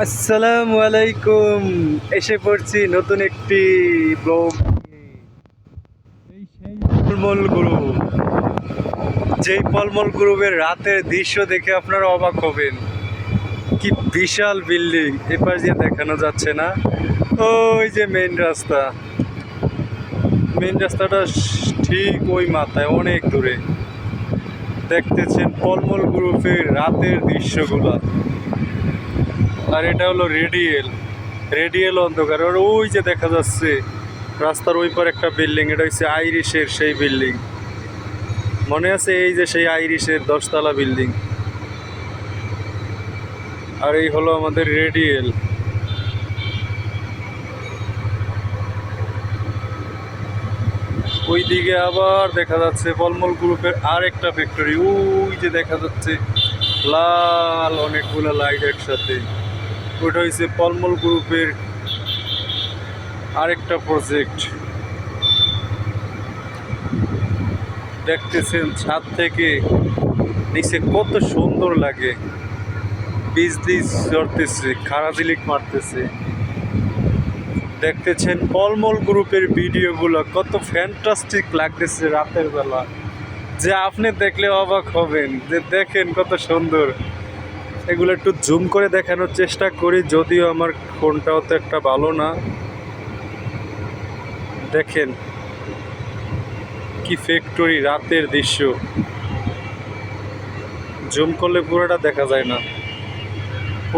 আসসালামু আলাইকুম। এসে পড়ছি নতুন একটি ব্লগ পলমল গ্রুপ। যেই পলমল গ্রুপের রাতের দৃশ্য দেখে আপনারা অবাক হবেন। কি বিশাল বিল্ডিং। এপার দিয়ে দেখানো যাচ্ছে না। ওই যে মেন রাস্তা। মেন রাস্তাটা ঠিক ওই মাথায়, অনেক দূরে। দেখতেছেন পলমল গ্রুপের রাতের দৃশ্যগুলা। আর এটা হলো রেডিয়েল। রেডিয়েল অন্ধকার। আর ওই যে দেখা যাচ্ছে, রাস্তার ওই পার একটা বিল্ডিং, এটা হচ্ছে আইরিশের সেই বিল্ডিং। মনে আছে এই যে সেই আইরিশের দশতলা বিল্ডিং? আর এই হলো আমাদের রেডিয়েল। ওই দিকে আবার দেখা যাচ্ছে ফলমল গ্রুপের আর একটা ফ্যাক্টরি ওই যে দেখা যাচ্ছে, লাল অনেকগুলো লাইট একসাথে। ওটা হয়েছে ফলমল গ্রুপের আরেকটা প্রজেক্ট দেখতেছেন ছাদ থেকে নিচে কত সুন্দর লাগে। বিজলি ঝরতেছে খারাজিলিক মারতেছে। দেখতেছেন পলমল গ্রুপের ভিডিওগুলো কত ফ্যান্টাস্টিক লাগতেছে রাতের বেলা। যে আপনি দেখলে অবাক হবেন, যে দেখেন কত সুন্দর। এগুলো একটু জুম করে দেখানোর চেষ্টা করি, যদিও আমার ফোনটাও তো একটা ভালো না। দেখেন কি ফ্যাক্টরি রাতের দৃশ্য। জুম করলে পুরোটা দেখা যায় না।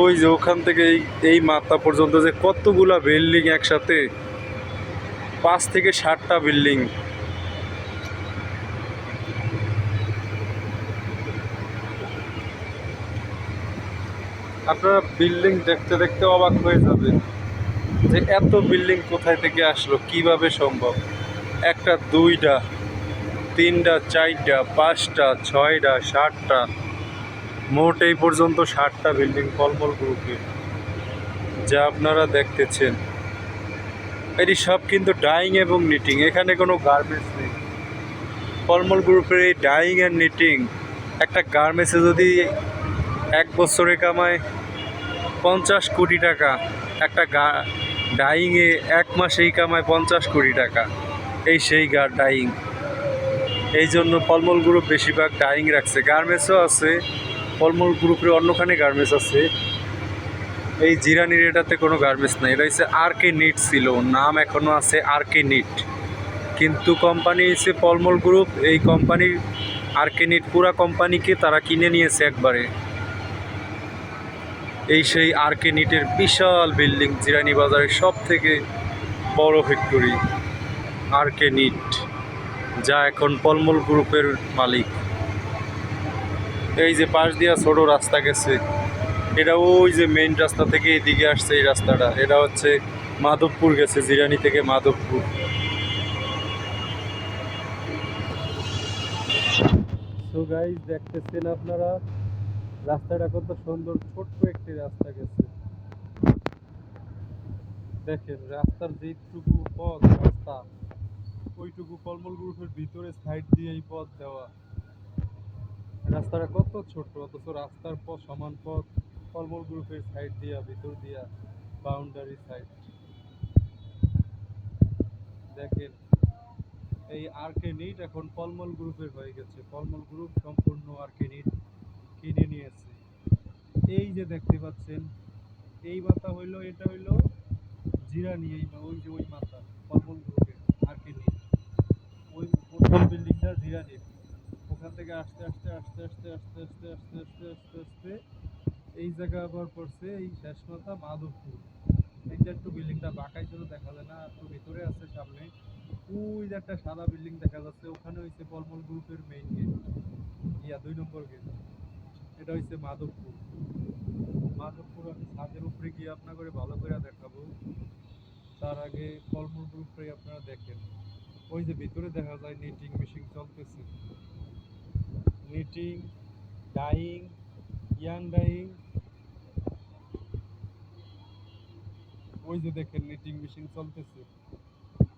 ওই যে ওখান থেকে এই মাথা পর্যন্ত যে কতগুলা বিল্ডিং একসাথে, পাঁচ থেকে ষাটটা বিল্ডিং আপনারা বিল্ডিং দেখতে দেখতে অবাক হয়ে যাবেন যে এত বিল্ডিং কোথায় থেকে আসলো, কীভাবে সম্ভব? একটা দুইটা, তিনটা, চারটা, পাঁচটা, ছয়টা, সাতটা, মোট এই পর্যন্ত ষাটটা বিল্ডিং কলমল গ্রুপে যা আপনারা দেখতেছেন, এটি সব কিন্তু ডাইং এবং নিটিং এখানে কোনো গার্মেন্টস নেই। কলমল গ্রুপের এই ডাইং অ্যান্ড নিটিং একটা গার্মেন্টসে যদি এক বছরে কামায় পঞ্চাশ কোটি টাকা। একটা গা ডাইংয়ে এক মাসেই কামায় পঞ্চাশ কোটি টাকা। এই সেই গা ডাইং এই জন্য ফলমূল গ্রুপ বেশিরভাগ ডাইং রাখছে। গার্মেন্টসও আছে। ফলমূল গ্রুপের অন্যখানে গার্মেন্টস আছে। এই জিরানির এটাতে কোনো গার্মেন্টস নাই। এটা হচ্ছে আর কে নিট ছিল। নাম এখনও আছে আর কে নিট কিন্তু কোম্পানি হচ্ছে ফলমূল গ্রুপ এই কোম্পানির আর কে নিট পুরা কোম্পানিকে তারা কিনে নিয়েছে একবারে। এই সেই আর কে নিটের বিশাল বিল্ডিং জিরানি বাজারের সব থেকে বড় ফ্যাক্টরি আর কে নিট, যা এখন পলমল গ্রুপের মালিক। এই যে পাশ দিয়া ছোট রাস্তা গেছে, এটা ওই যে মেইন রাস্তা থেকে এদিকে আসছে এই রাস্তাটা। এটা হচ্ছে মাধবপুর গেছে জিরানি থেকে মাধবপুর। তো গাইজ দেখতেছেন আপনারা? রাস্তাটা কত সুন্দর, ছোট্ট একটি রাস্তা গেছে। দেখেন, রাস্তার যেটুকু পথ, রাস্তা, ওইটুকু কলমল গ্রুপের ভিতরে সাইড দিয়ে এই পথ দেওয়া। রাস্তাটা কত ছোট অথচ রাস্তার পথ সমান পথ কলমল গ্রুপের সাইড দিয়া, ভিতর দিয়া বাউন্ডারি সাইড দেখেন, এই আরকে নিট এখন পলমল গ্রুপের হয়ে গেছে। পলমল গ্রুপ সম্পূর্ণ আরকে নিট কিনে নিয়েছে এই যে দেখতে পাচ্ছেন এই মাথা হইল এটা হইল জিরা মা- ওই যে ওই মাথা পলমল গ্রুপের আরকে নিট ওই প্রথম বিল্ডিংটা জিরা জিরানির ওখান থেকে আস্তে আস্তে আস্তে আস্তে আস্তে আস্তে আস্তে আস্তে আস্তে আস্তে এই জায়গা আবার পড়ছে এই শেষ মাথা মাধবপুর এই যে একটু বিল্ডিংটা বাঁকাই ছিল দেখা যায় না একটু ভিতরে আছে সামনে ওই যে একটা সাদা বিল্ডিং দেখা যাচ্ছে ওখানে হচ্ছে পলমল গ্রুপের মেইন গেট ইয়া দুই নম্বর গেট এটা হচ্ছে মাধবপুর। মাধবপুর আমি ছাদের উপরে গিয়ে আপনাকে ভালো করে দেখাবো। তার আগে ফলমূল গ্রুপে আপনারা দেখেন। ওই যে ভিতরে দেখা যায় নিটিং মেশিন চলতেছে। নিটিং ডাইং ইয়ান ডাইং ওই যে দেখেন নিটিং মেশিন চলতেছে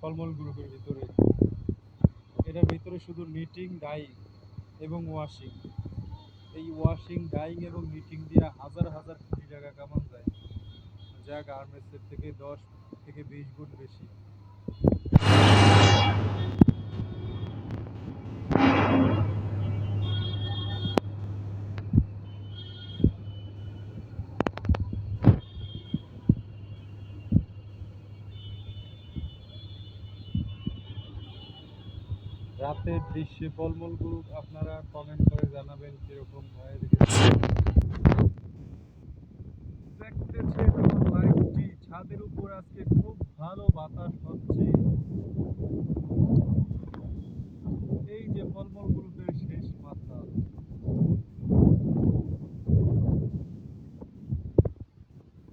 ফলমূল গ্রুপের ভিতরে। এটার ভিতরে শুধু নিটিং ডাইং এবং ওয়াশিং এই ওয়াশিং ডাইং এবং নিটিং দিয়ে হাজার হাজার কোটি টাকা কামান যায়। যা গার্মেন্টসের থেকে দশ থেকে বিশ গুণ বেশি। রাতের দৃশ্যে পলমল গ্রুপ আপনারা কমেন্ট করে জানাবেন কীরকম হয় দেখতেছেন আমার ছাদের উপর আজকে খুব ভালো বাতাস হচ্ছে। এই যে পলমল গ্রুপের শেষ মাথা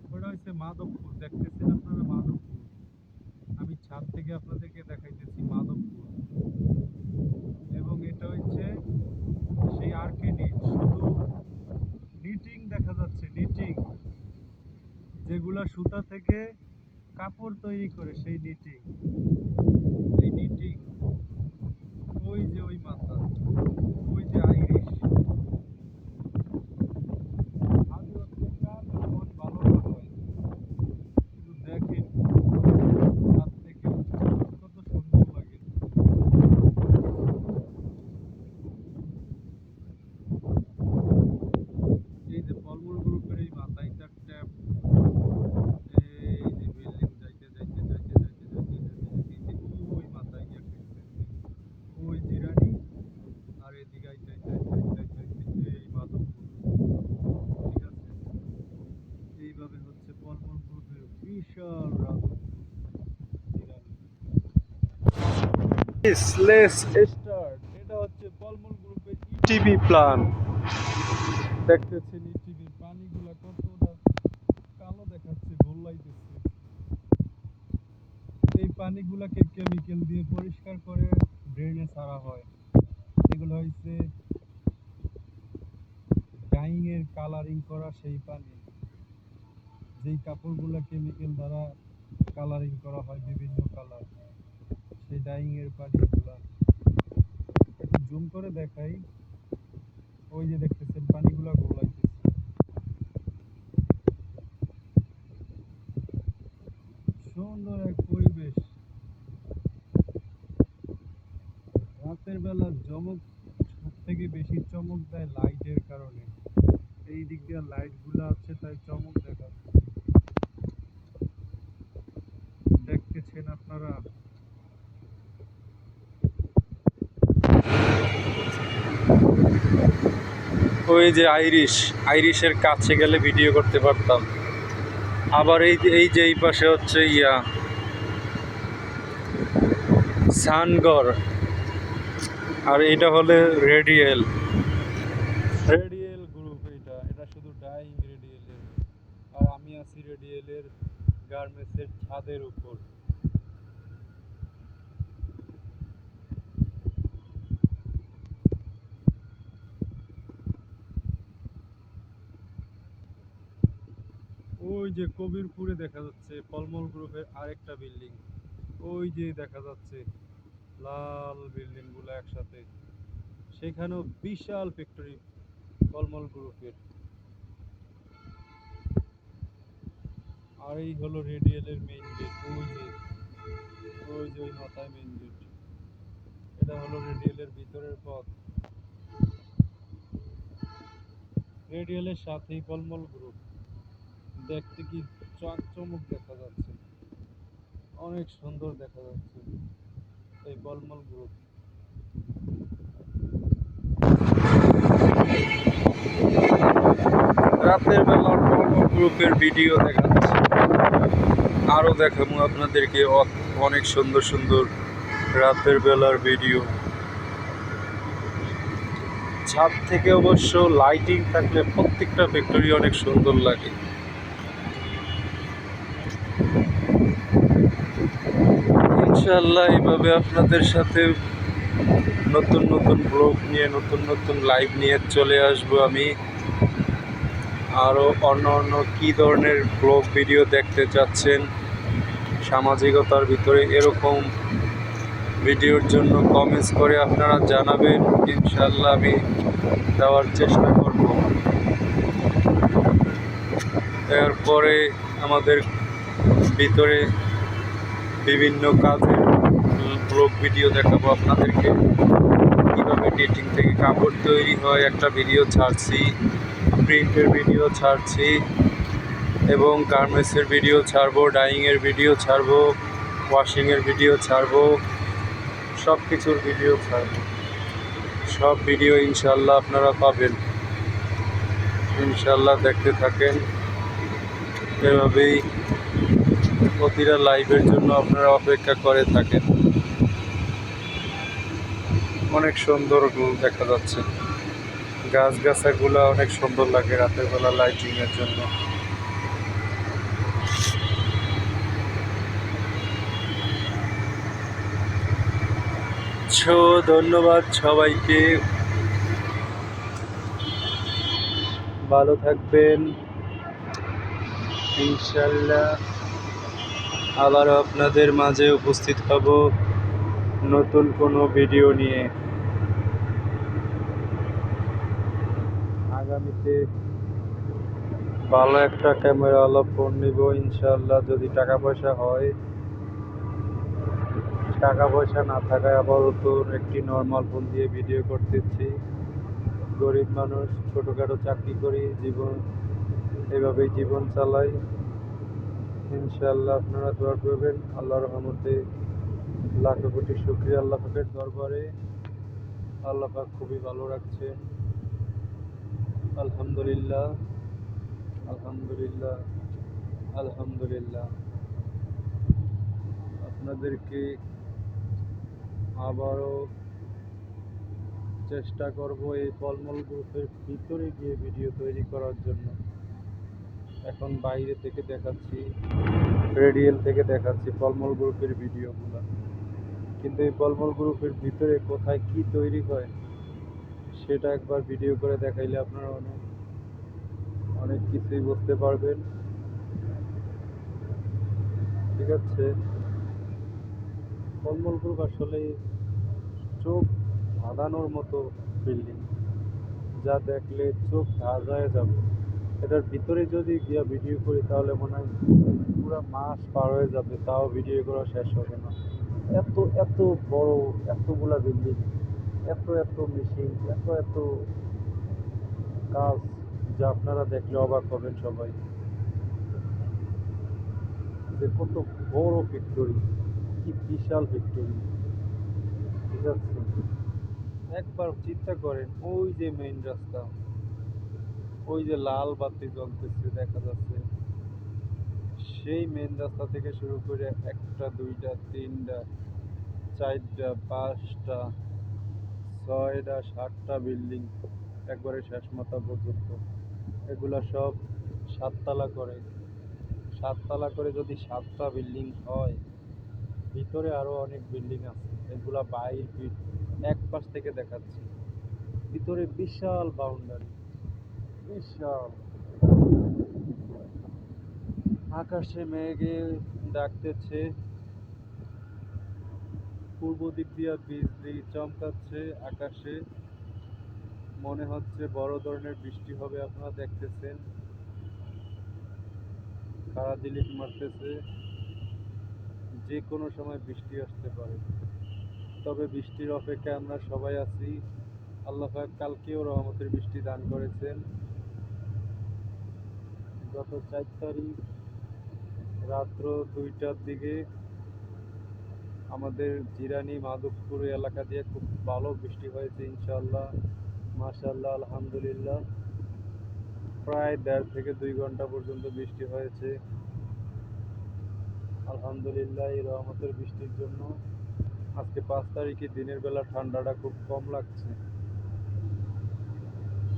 ওটা মাধবপুর, দেখতেছেন আপনারা মাধবপুর? আমি ছাদ থেকে আপনাদেরকে দেখাইতেছি মাধবপুর। এবং হচ্ছে, সেই আর্কেনিক শুধু নিটিং দেখা যাচ্ছে নিটিং যেগুলা সুতা থেকে কাপড় তৈরি করে, সেই নিটিং এই নিটিং ওই যে ওই মাথা ওই যে আইরিশ আমি হচ্ছে কার মন ভালো না হয় শুধু দেখেন ছাদ থেকে কত সুন্দর লাগে এই যে ফলমূল গ্রুপের এই মাথায় ট্যাপ এই যে বিল্ডিং যাইতে যাইতে যাইতে যাইতে যাইতে যাইতে এই যে ওই মাথায় গিয়ে ঠেকছে ওই জিরানি আর এদিকে আইতে আইতে আইতে আইতে আইতে আইতে এই মাধবপুর ঠিক আছে এইভাবে হচ্ছে ফলমূল গ্রুপের বিশাল রাজত্ব জিরানি লেস স্টার্ট এটা হচ্ছে ফলমূল গ্রুপের টিভি প্ল্যান দেখতেছেন এই টিভির পানিগুলা কতটা কালো দেখাচ্ছে, গোল্লাইতেছে। এই পানিগুলাকে কেমিক্যাল দিয়ে পরিষ্কার করে ড্রেনে ছাড়া হয়। এগুলো হচ্ছে ডাইং এর কালারিং করা সেই পানি। যেই কাপড়গুলা কেমিক্যাল দ্বারা কালারিং করা হয়, বিভিন্ন কালার সেই ডাইং এর পানিগুলা। একটু জুম করে দেখাই। ওই যে দেখতেছেন, পানিগুলা গোলাইতেছে। সুন্দর এক পরিবেশ। রাতের বেলা চমক সব থেকে বেশি চমক দেয় লাইটের কারণে। এই দিক দিয়ে লাইটগুলো আছে, তাই চমক দেখা দেখতেছেন আপনারা? ওই যে আইরিশ, আইরিশের কাছে গেলে ভিডিও করতে পারতাম। আবার এই এই যে এই পাশে হচ্ছে ইয়া সানগড় আর এটা হলে রেডিয়েল। রেডিয়েল গ্রুপ এটা এটা শুধু ডাইং রেডিয়েলের। আর আমি আছি রেডিয়েলের গার্মেন্টসের ছাদের উপর। ওই যে কবিরপুরে দেখা যাচ্ছে, ফলমল গ্রুপের আরেকটা বিল্ডিং। ওই যে দেখা যাচ্ছে, লাল বিল্ডিংগুলো একসাথে। সেখানেও বিশাল ফ্যাক্টরি, ফলমল গ্রুপের। আর এই হলো রেডিয়েলের মেইন গেট ওই যে ওই যে ওই মাথায় মেইন গেট এটা হলো রেডিয়েলের ভিতরের পথ। রেডিয়েলের সাথেই ফলমল গ্রুপ। দেখতে কি চমক দেখা যাচ্ছে। অনেক সুন্দর দেখা যাচ্ছে এই বলমল গ্রুপ রাতের বেলা গ্রুপের ভিডিও দেখাচ্ছে আরও দেখাবো আপনাদেরকে অনেক সুন্দর সুন্দর রাতের বেলার ভিডিও। ছাদ থেকে অবশ্য লাইটিং থাকলে প্রত্যেকটা ফ্যাক্টরি অনেক সুন্দর লাগে। ইনশাল্লাহ এইভাবে আপনাদের সাথে নতুন নতুন ব্লগ নিয়ে, নতুন নতুন লাইভ নিয়ে চলে আসব আমি। আরও অন্য অন্য কী ধরনের ব্লগ ভিডিও দেখতে চাচ্ছেন সামাজিকতার ভিতরে এরকম ভিডিওর জন্য কমেন্টস করে আপনারা জানাবেন। ইনশাল্লাহ আমি দেওয়ার চেষ্টা করব। এরপরে আমাদের ভিতরে বিভিন্ন কাজের ব্লগ ভিডিও দেখাবো আপনাদেরকে। কীভাবে নেটিং থেকে কাপড় তৈরি হয়, একটা ভিডিও ছাড়ছি প্রিন্টের ভিডিও ছাড়ছি এবং গার্মেন্টসের ভিডিও ছাড়বো ডাইংয়ের ভিডিও ছাড়বো ওয়াশিংয়ের ভিডিও ছাড়বো সব কিছুর ভিডিও ছাড়বো। সব ভিডিও ইনশাল্লাহ আপনারা পাবেন। ইনশাল্লাহ দেখতে থাকেন। এভাবেই প্রতিটা লাইভের জন্য আপনারা অপেক্ষা করে থাকেন। অনেক সুন্দর দেখা যাচ্ছে। গাছ গাছাগুলো অনেক সুন্দর লাগে রাতের বেলা লাইটিং এর জন্য ধন্যবাদ সবাইকে। ভালো থাকবেন। ইনশাল্লাহ। আবারও আপনাদের মাঝে উপস্থিত হব নতুন কোনো ভিডিও নিয়ে। আগামীতে ভালো একটা ক্যামেরা ক্যামেরাওয়ালা ফোন নিব ইনশাল্লাহ যদি টাকা পয়সা হয়। টাকা পয়সা না থাকায় আপাতত একটি নর্মাল ফোন দিয়ে ভিডিও করতেছি। গরিব মানুষ, ছোটোখাটো চাকরি করি, জীবন, এভাবেই জীবন চালাই। ইনশাল্লাহ আপনারা দোয়া করবেন। আল্লাহ রহমতে লাখো কোটি শুক্রিয়া আল্লাহ পাকের দরবারে। আল্লাহ পাক খুবই ভালো রাখছেন। আলহামদুলিল্লাহ আলহামদুলিল্লাহ আলহামদুলিল্লাহ। আপনাদেরকে আবারও চেষ্টা করব এই ফলমূল গ্রুপের ভিতরে গিয়ে ভিডিও তৈরি করার জন্য। এখন বাইরে থেকে দেখাচ্ছি রেডিয়েল থেকে দেখাচ্ছি ফলমূল গ্রুপের ভিডিওগুলো। কিন্তু এই ফলমূল গ্রুপের ভিতরে কোথায় কি তৈরি হয়, সেটা একবার ভিডিও করে দেখাইলে আপনারা অনেক অনেক কিছুই বুঝতে পারবেন। ঠিক আছে? ফলমূল গ্রুপ আসলে চোখ ধাঁধানোর মতো বিল্ডিং যা দেখলে চোখ ধাঁধায় যাবে। এটার ভিতরে যদি গিয়া ভিডিও করি, তাহলে মনে হয় পুরো মাস পার হয়ে যাবে, তাও ভিডিও করা শেষ হবে না। এত এত বড়, এতগুলা বিল্ডিং এত এত মেশিন এত এত কাজ যা আপনারা দেখলে অবাক হবেন সবাই। যে কত বড় ফ্যাক্টরি কি বিশাল ফ্যাক্টরি ঠিক আছে? একবার চিন্তা করেন, ওই যে মেইন রাস্তা। ওই যে লাল বাতি জ্বলতেছে, দেখা যাচ্ছে। সেই মেন রাস্তা থেকে শুরু করে একটা, দুইটা, তিনটা, চারটা, পাঁচটা, ছয়টা, সাতটা বিল্ডিং একবারে শেষ মাথা পর্যন্ত। এগুলা সব সাততলা করে। সাততলা করে যদি সাতটা বিল্ডিং হয়, ভিতরে আরও অনেক বিল্ডিং আছে। এগুলা বাইর এক পাশ থেকে দেখাচ্ছে। ভিতরে বিশাল বাউন্ডারি বিশাল। আকাশে মেঘে ডাকতেছে। পূর্ব দিক দিয়া বিজলি চমকাচ্ছে আকাশে। মনে হচ্ছে বড় ধরনের বৃষ্টি হবে, আপনারা দেখতেছেন। খারা দিলিপ মারতেছে। যে কোনো সময় বৃষ্টি আসতে পারে। তবে বৃষ্টির অপেক্ষায় আমরা সবাই আছি। আল্লাহ কালকেও রহমতের বৃষ্টি দান করেছেন। গত চার তারিখ রাত্র দুইটার দিকে আমাদের জিরানি মাধবপুর এলাকা দিয়ে খুব ভালো বৃষ্টি হয়েছে ইনশাল্লাহ মাশাল্লাহ আলহামদুলিল্লাহ। প্রায় দেড় থেকে দুই ঘণ্টা পর্যন্ত বৃষ্টি হয়েছে। আলহামদুলিল্লাহ, এই রহমতের বৃষ্টির জন্য আজকে পাঁচ তারিখে দিনের বেলা ঠান্ডাটা খুব কম লাগছে।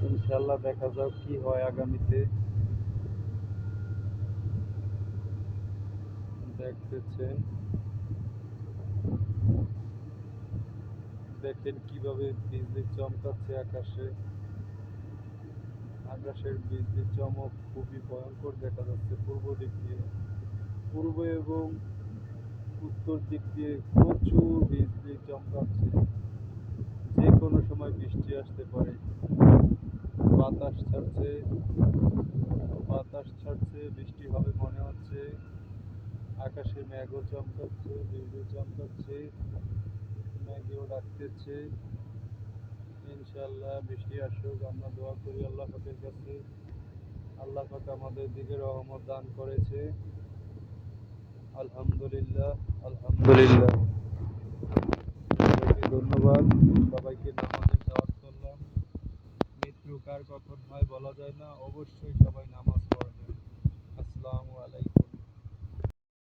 ইনশাল্লাহ দেখা যাক কি হয় আগামীতে। দেখতেছেন। দেখেন কীভাবে বিজলি চমকাচ্ছে আকাশে। আকাশের বিজলি চমক খুবই ভয়ঙ্কর দেখা যাচ্ছে পূর্ব দিক দিয়ে। পূর্ব এবং উত্তর দিক দিয়ে প্রচুর বিজলি চমকাচ্ছে। যে কোনো সময় বৃষ্টি আসতে পারে। বাতাস ছাড়ছে। বাতাস ছাড়ছে, বৃষ্টি হবে মনে হচ্ছে। আকাশে মেঘও চমকাচ্ছে বিজলি চমকাচ্ছে, মেঘেও ডাকতেছে। ইনশাল্লাহ বৃষ্টি আসুক, আমরা দোয়া করি আল্লাহ পাকের কাছে। আল্লাহ পাক আমাদের দিকে রহমত দান করেছে। আলহামদুলিল্লাহ আলহামদুলিল্লাহ। ধন্যবাদ। সবাইকে নামাজের দাওয়াত করলাম। মৃত্যু কার কখন হয় বলা যায় না, অবশ্যই সবাই নামাজ পড়বেন। আসসালামু আলাইকুম।